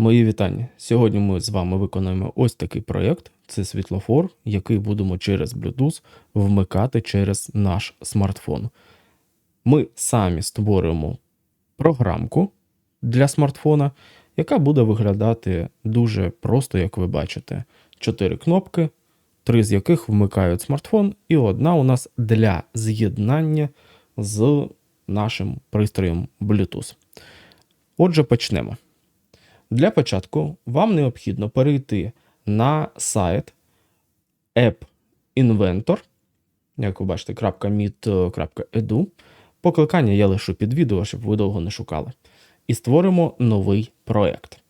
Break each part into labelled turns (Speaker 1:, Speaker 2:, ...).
Speaker 1: Мої вітання. Сьогодні ми з вами виконуємо ось такий проєкт. Це світлофор, який будемо через Bluetooth вмикати через наш смартфон. Ми самі створюємо програмку для смартфона, яка буде виглядати дуже просто, як ви бачите. Чотири кнопки, три з яких вмикають смартфон, і одна у нас для з'єднання з нашим пристроєм Bluetooth. Отже, почнемо. Для початку вам необхідно перейти на сайт App Inventor, як ви бачите, .mit.edu. Покликання я лишу під відео, щоб ви довго не шукали. І створимо новий проект.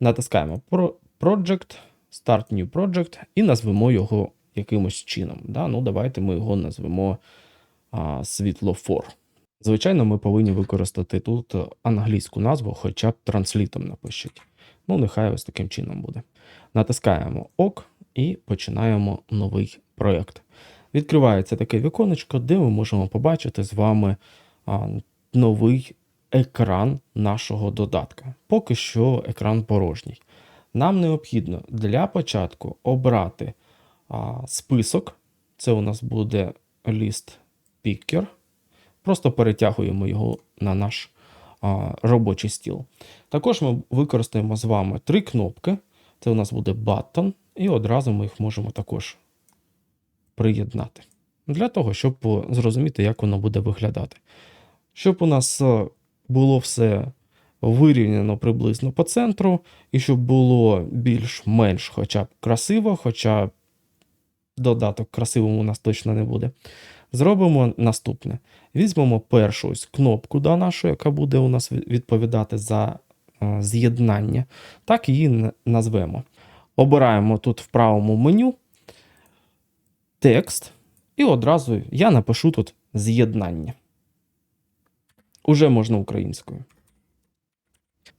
Speaker 1: Натискаємо Project, Start New Project і назвемо його якимось чином. Да? Ну, давайте ми його назвемо а, світлофор. Звичайно, ми повинні використати тут англійську назву, хоча б транслітом напишіть. Ну, нехай ось таким чином буде. Натискаємо ОК і починаємо новий проєкт. Відкривається таке віконечко, де ми можемо побачити з вами новий екран нашого додатка. Поки що екран порожній. Нам необхідно для початку обрати список. Це у нас буде ліст Picker. Просто перетягуємо його на наш а, робочий стіл. Також ми використаємо з вами три кнопки. Це у нас буде button, і одразу ми їх можемо також приєднати. Для того, щоб зрозуміти, як воно буде виглядати. Щоб у нас е, було все вирівняно приблизно по центру, і щоб було більш-менш хоча б красиво, хоча додаток красивим у нас точно не буде. Зробимо наступне. Візьмемо першу ось кнопку да, нашу, яка буде у нас відповідати за е, з'єднання. Так її назвемо. Обираємо тут в правому меню текст, і одразу я напишу тут з'єднання. Уже можна українською.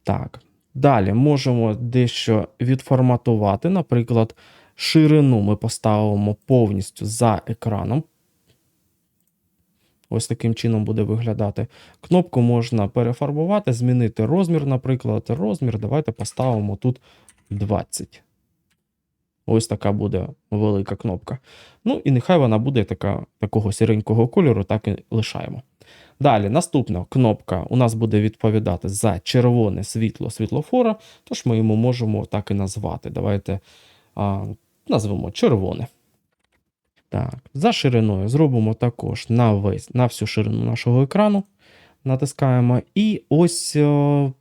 Speaker 1: Так. Далі можемо дещо відформатувати. Наприклад, ширину ми поставимо повністю за екраном. Ось таким чином буде виглядати. Кнопку можна перефарбувати, змінити розмір, наприклад, розмір. Давайте поставимо тут 20. Ось така буде велика кнопка. Ну і нехай вона буде така, такого сіренького кольору, так і лишаємо. Далі, наступна кнопка у нас буде відповідати за червоне світло світлофора, тож ми йому можемо так і назвати. Давайте а, назвемо червоне. Так, за шириною зробимо також на весь, на всю ширину нашого екрану. Натискаємо. І ось о,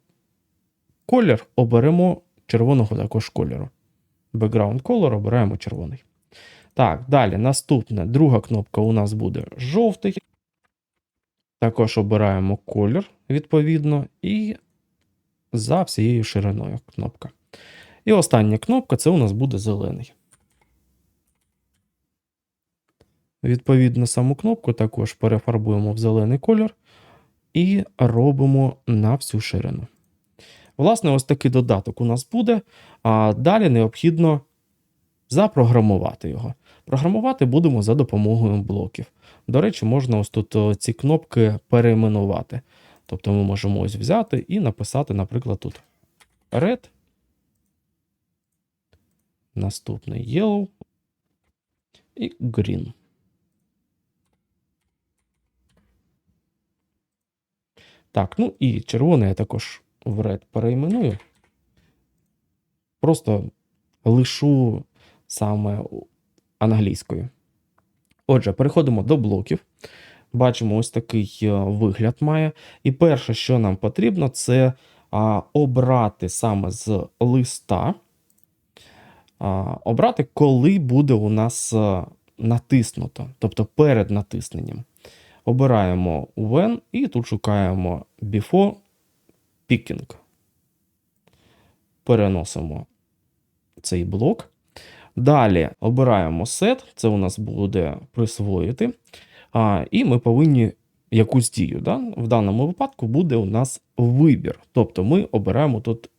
Speaker 1: колір оберемо червоного також кольору. Background color обираємо червоний. Так, далі наступне. Друга кнопка у нас буде жовтий. Також обираємо колір, відповідно, і за всією шириною кнопка. І остання кнопка це у нас буде зелений. Відповідно, саму кнопку також перефарбуємо в зелений колір і робимо на всю ширину. Власне, ось такий додаток у нас буде. А далі необхідно запрограмувати його. Програмувати будемо за допомогою блоків. До речі, можна ось тут ці кнопки перейменувати. Тобто ми можемо ось взяти і написати, наприклад, тут red, наступний yellow і green. Так, ну і червоне я також в red перейменую. Просто лишу саме англійською. Отже, переходимо до блоків. Бачимо, ось такий е, вигляд має. І перше, що нам потрібно, це обрати саме з листа. Обрати, коли буде у нас а, натиснуто, тобто перед натисненням. Обираємо when і тут шукаємо before picking. Переносимо цей блок. Далі обираємо set, це у нас буде присвоїти. А, І ми повинні якусь дію. Да? В даному випадку буде у нас вибір. Тобто ми обираємо тут,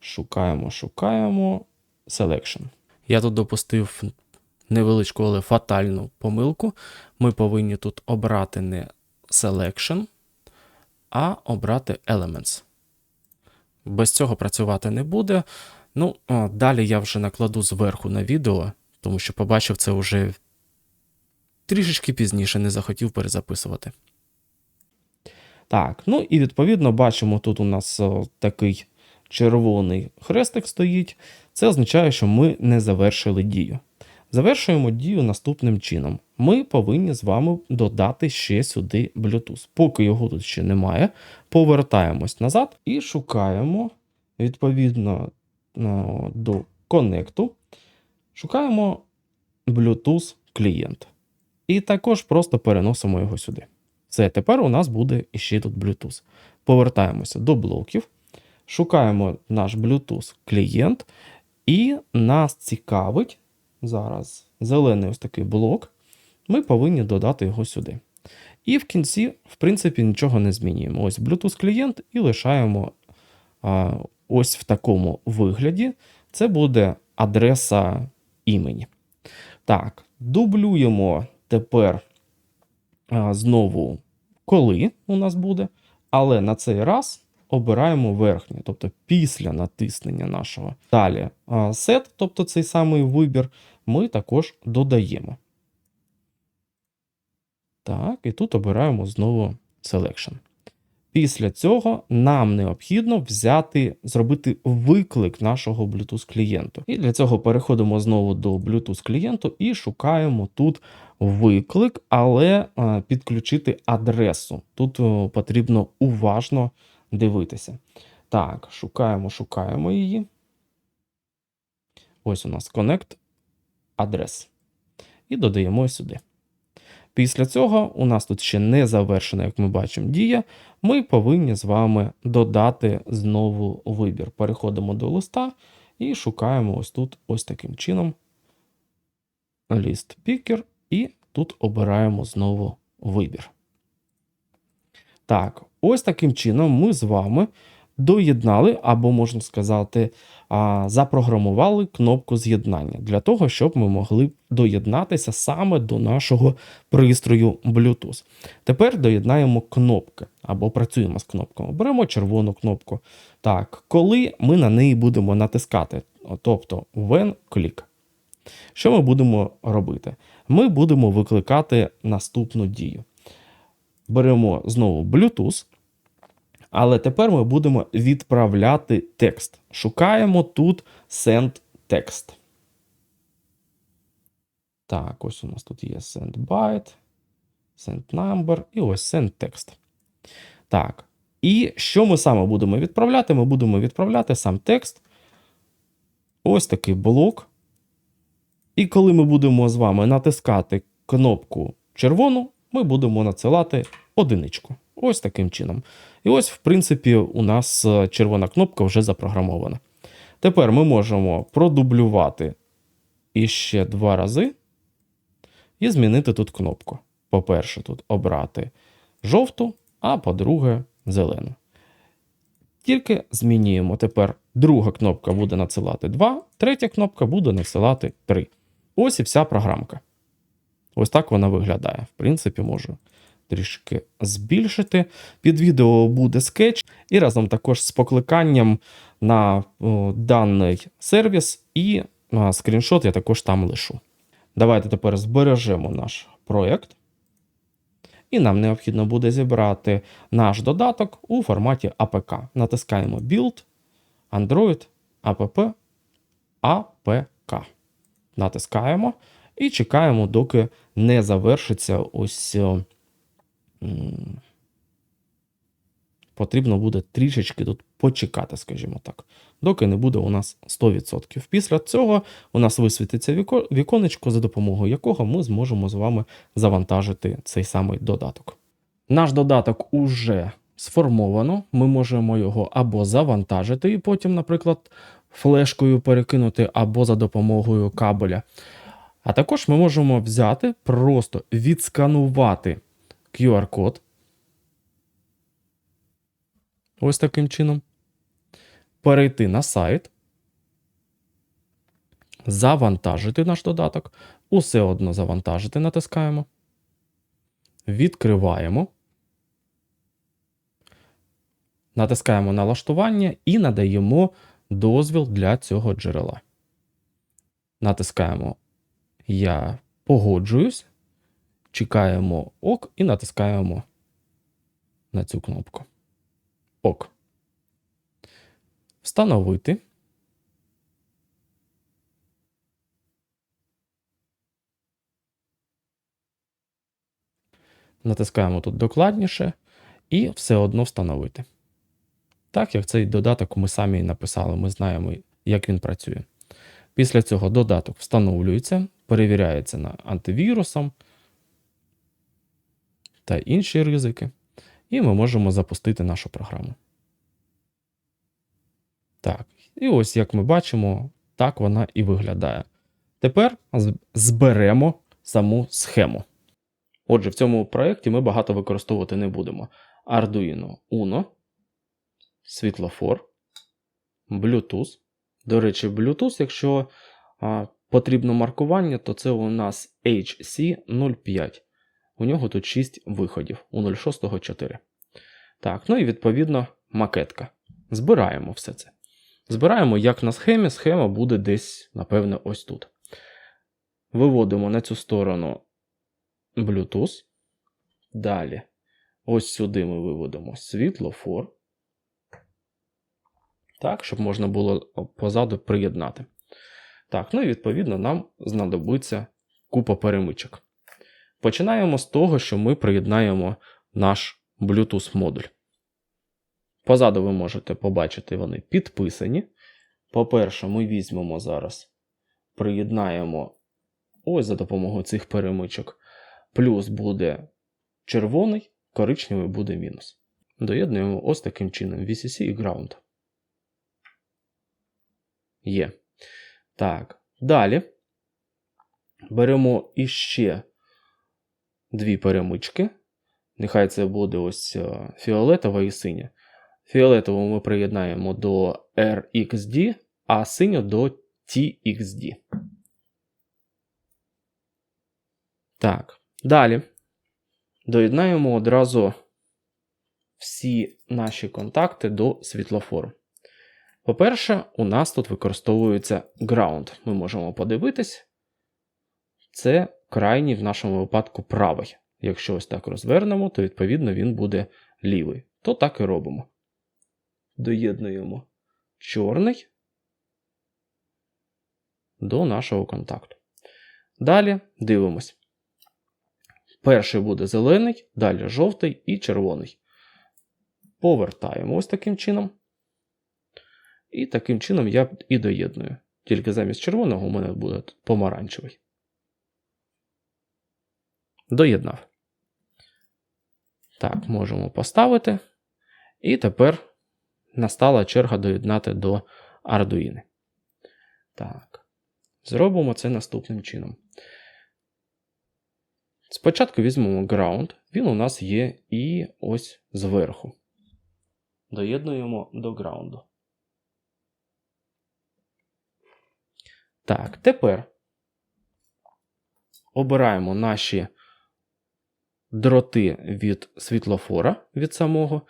Speaker 1: шукаємо, шукаємо selection. Я тут допустив невеличку, але фатальну помилку. Ми повинні тут обрати не selection, а обрати elements. Без цього працювати не буде. Ну, далі я вже накладу зверху на відео, тому що побачив це вже трішечки пізніше, не захотів перезаписувати. Так, ну і відповідно бачимо, тут у нас такий червоний хрестик стоїть. Це означає, що ми не завершили дію. Завершуємо дію наступним чином. Ми повинні з вами додати ще сюди Bluetooth. Поки його тут ще немає, повертаємось назад і шукаємо відповідно ну, до коннекту. Шукаємо Bluetooth клієнт. І також просто переносимо його сюди. Все, тепер у нас буде іще тут Bluetooth. Повертаємося до блоків, шукаємо наш Bluetooth клієнт, і нас цікавить зараз зелений ось такий блок. Ми повинні додати його сюди. І в кінці, в принципі, нічого не змінюємо. Ось Bluetooth клієнт і лишаємо а, ось в такому вигляді. Це буде адреса імені. Так, дублюємо тепер а, знову, коли у нас буде, але на цей раз обираємо верхнє, тобто після натиснення нашого. Далі set, тобто цей самий вибір, ми також додаємо. Так, і тут обираємо знову Selection. Після цього нам необхідно взяти, зробити виклик нашого Bluetooth клієнту. І для цього переходимо знову до Bluetooth клієнту і шукаємо тут виклик, але підключити адресу. Тут потрібно уважно дивитися. Так, шукаємо, шукаємо її. Ось у нас Connect адрес. І додаємо сюди. Після цього у нас тут ще не завершена, як ми бачимо, дія. Ми повинні з вами додати знову вибір. Переходимо до листа і шукаємо ось тут ось таким чином. Ліст пікер, і тут обираємо знову вибір. Так, ось таким чином ми з вами доєднали, або, можна сказати, запрограмували кнопку з'єднання для того, щоб ми могли доєднатися саме до нашого пристрою Bluetooth. Тепер доєднаємо кнопки або працюємо з кнопками. Беремо червону кнопку. Так, коли ми на неї будемо натискати, тобто when click. Що ми будемо робити? Ми будемо викликати наступну дію. Беремо знову Bluetooth. Але тепер ми будемо відправляти текст. Шукаємо тут send text. Так, ось у нас тут є send byte, send number і ось send text. Так. І що ми саме будемо відправляти? Ми будемо відправляти сам текст. Ось такий блок. І коли ми будемо з вами натискати кнопку червону, ми будемо надсилати одиничку. Ось таким чином. І ось, в принципі, у нас е, червона кнопка вже запрограмована. Тепер ми можемо продублювати іще два рази і змінити тут кнопку. По-перше, тут обрати жовту, а по-друге, зелену. Тільки змінюємо. Тепер друга кнопка буде надсилати 2, третя кнопка буде надсилати 3. Ось і вся програмка. Ось так вона виглядає. В принципі, можу трішки збільшити. Під відео буде скетч, і разом також з покликанням на о, даний сервіс, і а, скріншот я також там лишу. Давайте тепер збережемо наш проєкт. І нам необхідно буде зібрати наш додаток у форматі APK. Натискаємо Build, Android, App, APK. Натискаємо і чекаємо, доки не завершиться ось потрібно буде трішечки тут почекати, скажімо так, доки не буде у нас 100%. Після цього у нас висвітиться віконечко, за допомогою якого ми зможемо з вами завантажити цей самий додаток. Наш додаток уже сформовано, ми можемо його або завантажити і потім, наприклад, флешкою перекинути, або за допомогою кабеля. А також ми можемо взяти, просто відсканувати QR-код. Ось таким чином. Перейти на сайт. Завантажити наш додаток. Усе одно завантажити натискаємо. Відкриваємо. Натискаємо налаштування і надаємо дозвіл для цього джерела. Натискаємо Я погоджуюсь, чекаємо ок і натискаємо на цю кнопку. Ок. Встановити. Натискаємо тут докладніше і все одно встановити. Так як цей додаток ми самі написали, ми знаємо, як він працює. Після цього додаток встановлюється, перевіряється на антивірусом та інші ризики. І ми можемо запустити нашу програму. Так, і ось як ми бачимо, так вона і виглядає. Тепер зберемо саму схему. Отже, в цьому проєкті ми багато використовувати не будемо. Arduino Uno, світлофор, Bluetooth. До речі, Bluetooth, якщо а, потрібно маркування, то це у нас HC05. У нього тут 6 виходів, у 06 4. Так, ну і відповідно макетка. Збираємо все це. Збираємо як на схемі, схема буде десь, напевне, ось тут. Виводимо на цю сторону Bluetooth. Далі, ось сюди ми виводимо світлофор. Так, щоб можна було позаду приєднати. Так, ну і відповідно нам знадобиться купа перемичок. Починаємо з того, що ми приєднаємо наш Bluetooth модуль. Позаду ви можете побачити, вони підписані. По-перше, ми візьмемо зараз, приєднаємо ось за допомогою цих перемичок. Плюс буде червоний, коричневий буде мінус. Доєднуємо ось таким чином VCC і Ground. Є. Так. Далі беремо іще дві перемички. Нехай це буде ось е, фіолетова і синя. Фіолетову ми приєднаємо до RXD, а синю до TXD. Так, далі доєднаємо одразу всі наші контакти до світлофору. По-перше, у нас тут використовується ground. Ми можемо подивитись. Це крайній в нашому випадку правий. Якщо ось так розвернемо, то відповідно він буде лівий. То так і робимо. Доєднуємо чорний до нашого контакту. Далі дивимось. Перший буде зелений, далі жовтий і червоний. Повертаємо ось таким чином. І таким чином я і доєдную. Тільки замість червоного у мене буде помаранчевий. Доєднав. Так, можемо поставити. І тепер настала черга доєднати до Arduino. Так. Зробимо це наступним чином. Спочатку візьмемо ground, він у нас є і ось зверху. Доєднуємо до граунду. Так, тепер обираємо наші дроти від світлофора від самого.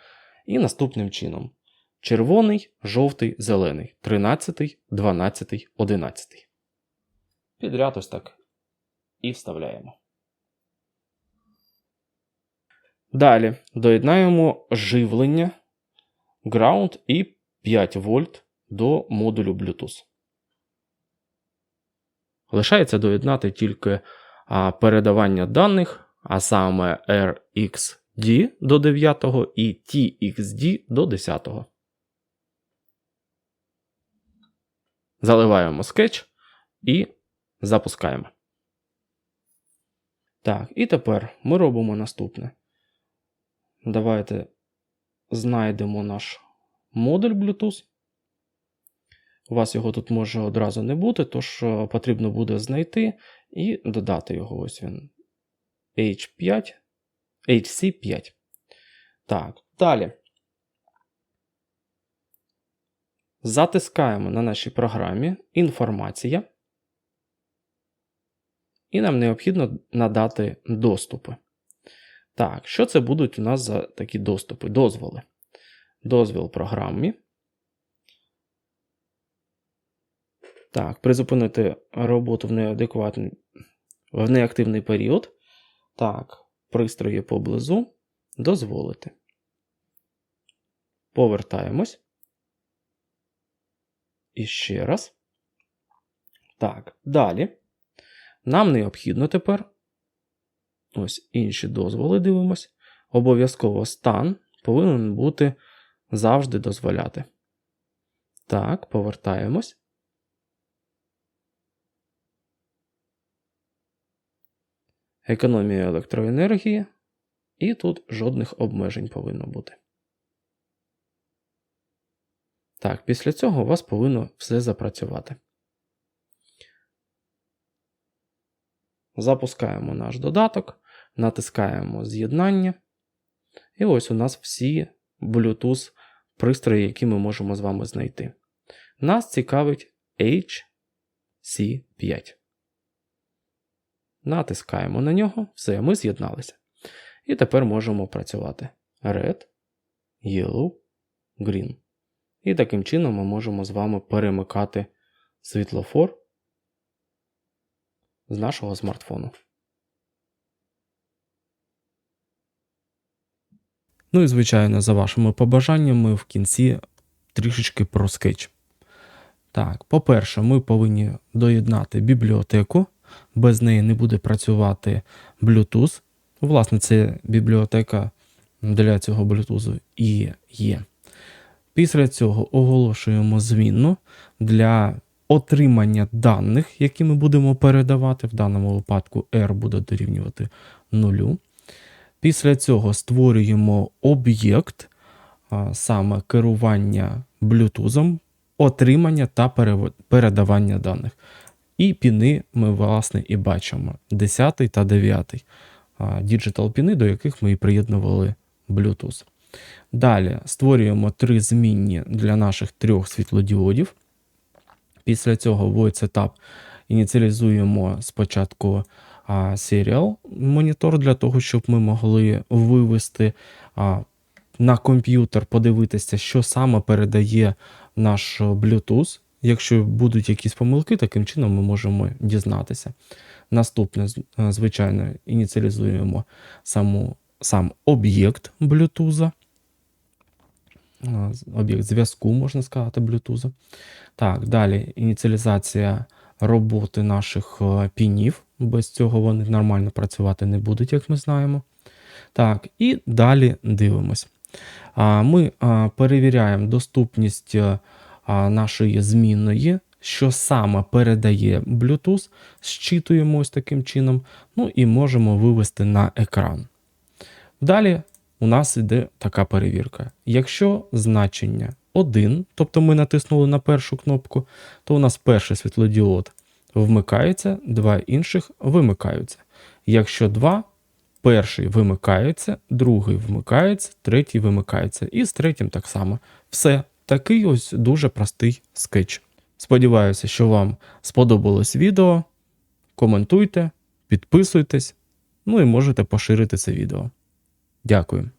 Speaker 1: І наступним чином: червоний, жовтий, зелений. 13, 12, 11. Підряд ось так. І вставляємо. Далі доєднаємо живлення Ground і 5 вольт до модулю Bluetooth. Лишається доєднати тільки передавання даних, а саме RxD до 9 і TXD до 10. Заливаємо скетч і запускаємо. Так, і тепер ми робимо наступне. Давайте знайдемо наш модуль Bluetooth. У вас його тут може одразу не бути, тож е, потрібно буде знайти і додати його. Ось він. H5, HC5. Так, далі. Затискаємо на нашій програмі інформація. І нам необхідно надати доступи. Так, що це будуть у нас за такі доступи? Дозволи. дозвіл програмі. Так, призупинити роботу в неадекватний, в неактивний період. Так, пристрої поблизу. Дозволити. Повертаємось. І ще раз. Так, далі. Нам необхідно тепер. Ось інші дозволи дивимось. Обов'язково стан повинен бути завжди дозволяти. Так, повертаємось. Економія електроенергії. І тут жодних обмежень повинно бути. Так, після цього у вас повинно все запрацювати. Запускаємо наш додаток, натискаємо з'єднання. І ось у нас всі Bluetooth пристрої, які ми можемо з вами знайти. Нас цікавить HC5. Натискаємо на нього, все, ми з'єдналися. І тепер можемо працювати Red, Yellow, Green. І таким чином ми можемо з вами перемикати світлофор з нашого смартфону. Ну і, звичайно, за вашими побажаннями в кінці трішечки про скетч. Так, по-перше, ми повинні доєднати бібліотеку. Без неї не буде працювати Bluetooth. Власне, це бібліотека для цього Bluetooth і є. Після цього оголошуємо змінну для отримання даних, які ми будемо передавати. В даному випадку R буде дорівнювати 0. Після цього створюємо об'єкт, саме керування Bluetooth, отримання та передавання даних. І піни ми, власне, і бачимо: 10 та 9 Digital піни, до яких ми і приєднували Bluetooth. Далі створюємо три змінні для наших трьох світлодіодів. Після цього в Void ініціалізуємо спочатку Serial монітор для того, щоб ми могли вивести на комп'ютер, подивитися, що саме передає наш Bluetooth. Якщо будуть якісь помилки, таким чином ми можемо дізнатися. Наступне, звичайно, ініціалізуємо саму, сам об'єкт Bluetooth. Об'єкт зв'язку, можна сказати, Bluetooth. Так, далі ініціалізація роботи наших пінів. Без цього вони нормально працювати не будуть, як ми знаємо. Так, і далі дивимось. Ми перевіряємо доступність нашої змінної, що саме передає Bluetooth, зчитуємо ось таким чином, ну і можемо вивести на екран. Далі у нас йде така перевірка. Якщо значення 1, тобто ми натиснули на першу кнопку, то у нас перший світлодіод вмикається, два інших вимикаються. Якщо 2, перший вимикається, другий вмикається, третій вимикається. І з третім так само. Все. Такий ось дуже простий скетч. Сподіваюся, що вам сподобалось відео. Коментуйте, підписуйтесь, ну і можете поширити це відео. Дякую.